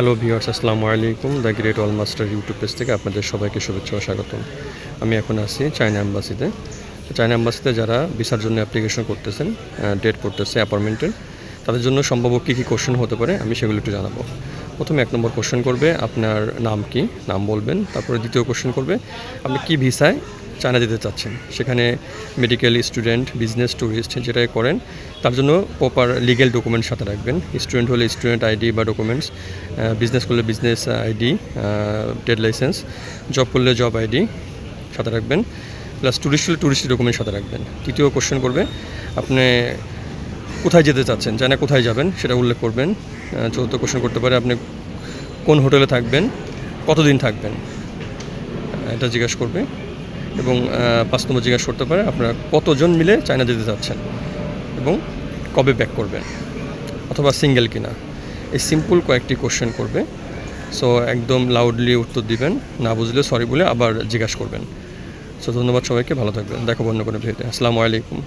Hello viewers আসসালামু আলাইকুম the great all master YouTube page থেকে আপনাদের সবাইকে শুভেচ্ছা ও স্বাগতম। আমি এখন আছি চায়না এম্বাসিতে চায়না অ্যাম্বাসিতে যারা ভিসার জন্য অ্যাপ্লিকেশন করতেছেন ডেট করতেছে অ্যাপয়েন্টমেন্টের তাদের জন্য সম্ভব কী কী কোশ্চেন হতে পারে আমি সেগুলো একটু জানাব। প্রথমে এক নম্বর কোশ্চেন করবে, আপনার নাম কি? নাম বলবেন, তারপরে দ্বিতীয় কোশ্চেন করবে, আপনি কি ভিসায় চায়না যেতে চাচ্ছেন। সেখানে মেডিকেল স্টুডেন্ট বিজনেস ট্যুরিস্ট যেটাই করেন, তার জন্য প্রপার লিগেল ডকুমেন্ট সাথে রাখবেন। স্টুডেন্ট হলে স্টুডেন্ট আইডি বা ডকুমেন্টস বিজনেস করলে business ID trade license job করলে জব আইডি সাথে রাখবেন। প্লাস ট্যুরিস্ট হলে ট্যুরিস্ট ডকুমেন্ট সাথে রাখবেন। তৃতীয় কোশ্চেন করবে, আপনি কোথায় যেতে চাচ্ছেন জানা কোথায় যাবেন, সেটা উল্লেখ করবেন। চতুর্থ কোশ্চেন করতে পারে, আপনি কোন হোটেলে থাকবেন, কতদিন থাকবেন? এটা জিজ্ঞাসা করবে। এবং পাঁচ নম্বর জিজ্ঞাসা করতে পারে আপনারা কতজন মিলে চায়না যেতে চাচ্ছেন এবং কবে ব্যাক করবেন অথবা সিঙ্গেল কিনা। এই সিম্পল কয়েকটি কোশ্চেন করবে। সো একদম লাউডলি উত্তর দিবেন, না বুঝলে সরি বলে আবার জিজ্ঞাসা করবেন। সো ধন্যবাদ সবাইকে, ভালো থাকবেন। দেখো অন্য কোনো ভিডিওতে। আসসালামু আলাইকুম।